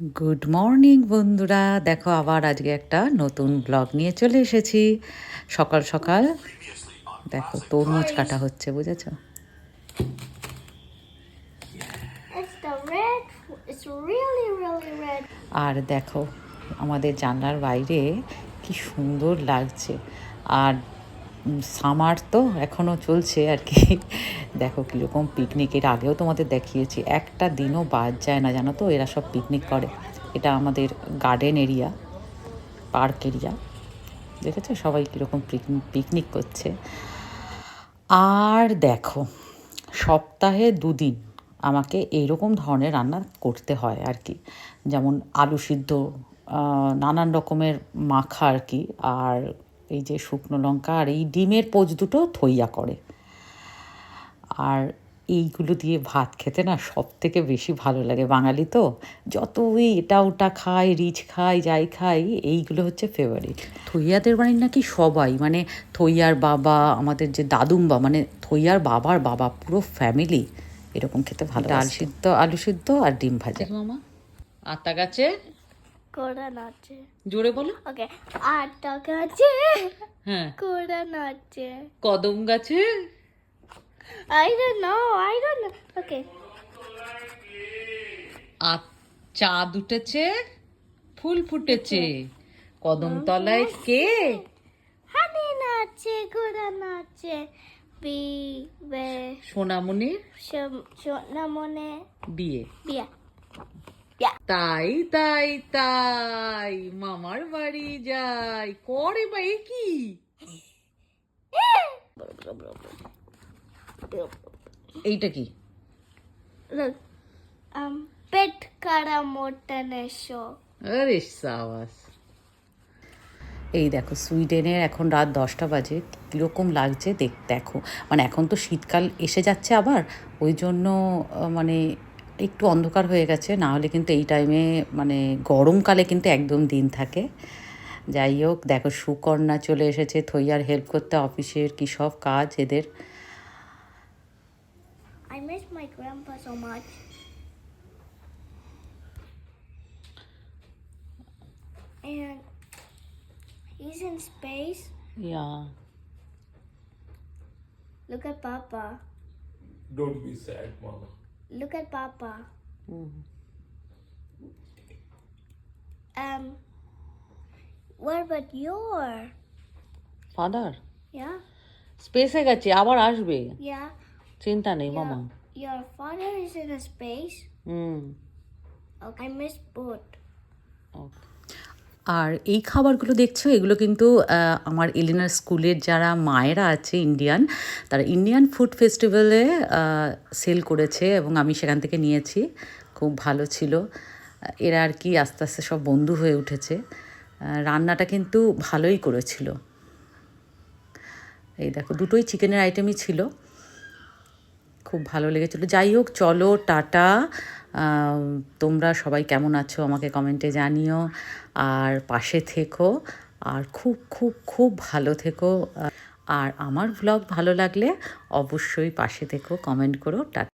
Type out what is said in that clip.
Good morning বন্ধুরা। দেখো আবার আজকে একটা নতুন ব্লগ নিয়ে চলে এসেছি। সকাল সকাল দেখো তরমুজ কাটা হচ্ছে বুঝেছ. আর দেখো আমাদের জানলার বাইরে কি সুন্দর লাগছে। আর সামার তো এখনও চলছে আর কি। দেখো কীরকম পিকনিকের আগেও তোমাদের দেখিয়েছি, একটা দিনও বাদ যায় না, জানো তো? এরা সব পিকনিক করে। এটা আমাদের গার্ডেন এরিয়া পার্ক এরিয়া দেখেছ? সবাই কীরকম পিকনিক করছে। আর দেখো, সপ্তাহে দুদিন আমাকে এইরকম ধরনের রান্না করতে হয় আর কি। যেমন আলু সিদ্ধ নানান রকমের মাখা আর কি, আর এই যে শুকনো লঙ্কা আর এই ডিমের পোচ দুটো থইয়া করে। আর এইগুলো দিয়ে ভাত খেতে না সব থেকে বেশি ভালো লাগে বাঙালি তো। যতই এটা ওটা খায় রিচ খায় যাই খাই এইগুলো হচ্ছে ফেভারিট থইয়াদের বাড়ির নাকি সবাই মানে থইয়ার বাবা আমাদের যে দাদুম্বা মানে থইয়ার বাবার বাবা পুরো ফ্যামিলি এরকম খেতে ভালো ডাল সিদ্ধ আলু সিদ্ধ আর ডিম ভাজা। মামা আতা গাছে কোরা নাচে। জোরে বলো। ওকে আটটা গাছে হ্যাঁ। কোরা নাচে। কদম গাছে। I don't I don't know okay. আর চা দুটেছে ফুল ফুটেছে। কদম তলায় কে? হানি নাচে কোরা নাচে। বি বে। সোনামণি সোনামণি বিয়ে। বিয়ে। তাই তাই তাই মামার বাড়ি যাই। করে বা এ কি? এইটা কি. Pet kara motane show. আরে সাবাস। এই দেখো সুইডেনের এখন রাত দশটা বাজে কীরকম লাগছে দেখ দেখো। মানে এখন তো শীতকাল এসে যাচ্ছে আবার ওই জন্য মানে একটু অন্ধকার হয়ে গেছে না হলে কিন্তু এই টাইমে মানে গরমকালে কিন্তু একদম দিন থাকে যাই হোক দেখো সুকন্যা চলে এসেছে থইয়ার হেল্প করতে অফিসের কী সব কাজ এদের. And he's in space. Yeah Look at Papa. Don't be sad, Mama. Look at Papa. Um, what about your? Father Yeah, স্পেসে গেছে আবার আসবে yeah. চিন্তা নেই মামা Your, your father is in a space. Hmm Okay, I miss both. আর এই খাবারগুলো দেখছ, এগুলো কিন্তু আমার এলিনার স্কুলের যারা মায়েরা আছে, ইন্ডিয়ান, তারা ইন্ডিয়ান ফুড ফেস্টিভ্যালে সেল করেছে এবং আমি সেখান থেকে নিয়েছি। খুব ভালো ছিল। এরা আর কি আস্তে আস্তে সব বন্ধু হয়ে উঠেছে। রান্নাটা কিন্তু ভালোই করেছিল। এই দেখো, দুটোই চিকেনের আইটেমই ছিল। খুব ভালো লেগেছিলো। যাই হোক, চলো, টাটা। তোমরা সবাই কেমন আছো আমাকে কমেন্টে জানিও। আর পাশে থেকো, আর খুব খুব খুব ভালো থেকো। আর আমার ব্লগ ভালো লাগলে অবশ্যই পাশে থেকো কমেন্ট করো, টাটা।